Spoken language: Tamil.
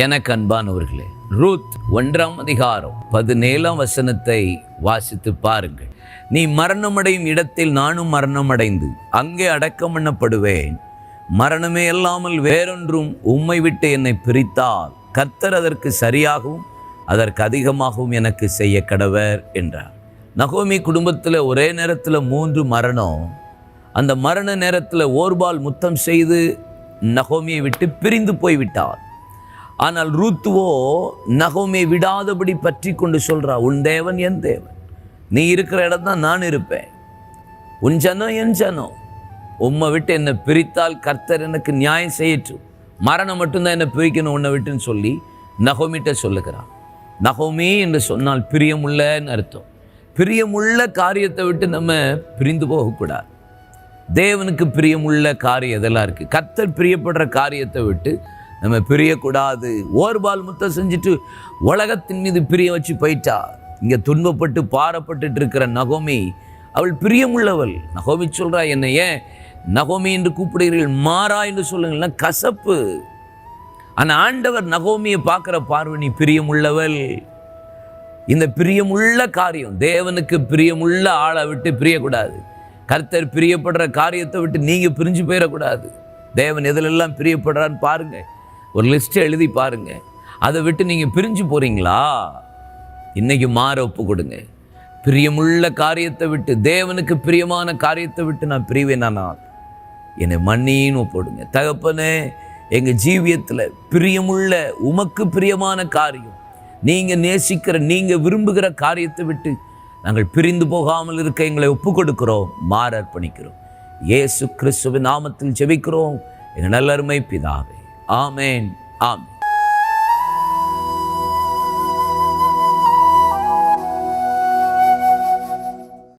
எனக்கு அன்பானவர்களே ரூத் ஒன்றாம் அதிகாரம் பதினேழாம் வசனத்தை வாசித்து பாருங்கள். நீ மரணமடையும் இடத்தில் நானும் மரணமடைந்து அங்கே அடக்கம் பண்ணப்படுவேன். மரணமே இல்லாமல் வேறொன்றும் உம்மை விட்டு என்னை பிரித்தால் கர்த்தர் அதற்கு சரியாகவும் அதற்கு அதிகமாகவும் எனக்கு செய்ய கடவர் என்றார். நகோமி குடும்பத்தில் ஒரே நேரத்தில் மூன்று மரணம். அந்த மரண நேரத்தில் ஓர்பால் முத்தம் செய்து நகோமியை விட்டு பிரிந்து போய்விட்டார். ஆனால் ரூத்துவோ நகமே விடாதபடி பற்றி கொண்டு சொல்றா உன் தேவன் என் தேவன். நீ இருக்கிற இடம் தான் நான் இருப்பேன். உன் ஜனம் என் ஜனம் உம்மை விட்டு என்னை பிரித்தால் கர்த்தர் எனக்கு நியாயம் செய்யட்டும். மரணம் மட்டும்தான் என்னை பிரிக்கணும் உன்னை விட்டுன்னு சொல்லி நகோமிட்ட சொல்லுகிறான். நகோமி என்று சொன்னால் பிரியமுள்ளன்னு அர்த்தம். பிரியமுள்ள காரியத்தை விட்டு நம்ம பிரிந்து போகக்கூடாது. தேவனுக்கு பிரியமுள்ள காரியம் இதெல்லாம் இருக்குது கர்த்தர் பிரியப்படுற காரியத்தை விட்டு நம்ம பிரியக்கூடாது. ஓர்பால் முத்தம் செஞ்சுட்டு உலகத்தின் மீது பிரிய வச்சு போயிட்டா. இங்கே துன்பப்பட்டு பாரப்பட்டுட்டு இருக்கிற நகோமி அவள் பிரியமுள்ளவள். நகோமி சொல்கிறா என்னை ஏன்? நகோமி என்று கூப்பிடுகிறீர்கள் மாறா என்று சொல்லுங்கன்னா கசப்பு. ஆனால் ஆண்டவர் நகோமியை பார்க்குற பார்வை நீ பிரியமுள்ளவள். இந்த பிரியமுள்ள காரியம் தேவனுக்கு பிரியமுள்ள ஆளை விட்டு பிரியக்கூடாது. கர்த்தர் பிரியப்படுற காரியத்தை விட்டு நீங்கள் பிரிஞ்சு போயிடக்கூடாது. தேவன் எதிலெல்லாம் பிரியப்படுறான்னு பாருங்கள் ஒரு லிஸ்ட்டை எழுதி பாருங்க. அதை விட்டு நீங்கள் பிரிஞ்சு போகிறீங்களா இன்றைக்கி மாற ஒப்பு கொடுங்க. பிரியமுள்ள காரியத்தை விட்டு தேவனுக்கு பிரியமான காரியத்தை விட்டு நான் பிரிவேனானா என்னை மன்னின்னு ஒப்புடுங்க தகப்பனே எங்கள் ஜீவியத்தில் பிரியமுள்ள உமக்கு பிரியமான காரியம் நீங்கள் நேசிக்கிற நீங்கள் விரும்புகிற காரியத்தை விட்டு நாங்கள் பிரிந்து போகாமல் இருக்க எங்களை ஒப்பு கொடுக்கிறோம். மாற அர்ப்பணிக்கிறோம். இயேசு கிறிஸ்துவின் நாமத்தில் ஜெபிக்கிறோம். எங்கள் நல்லருமை பிதாவே. ஆமேன். ஆமென்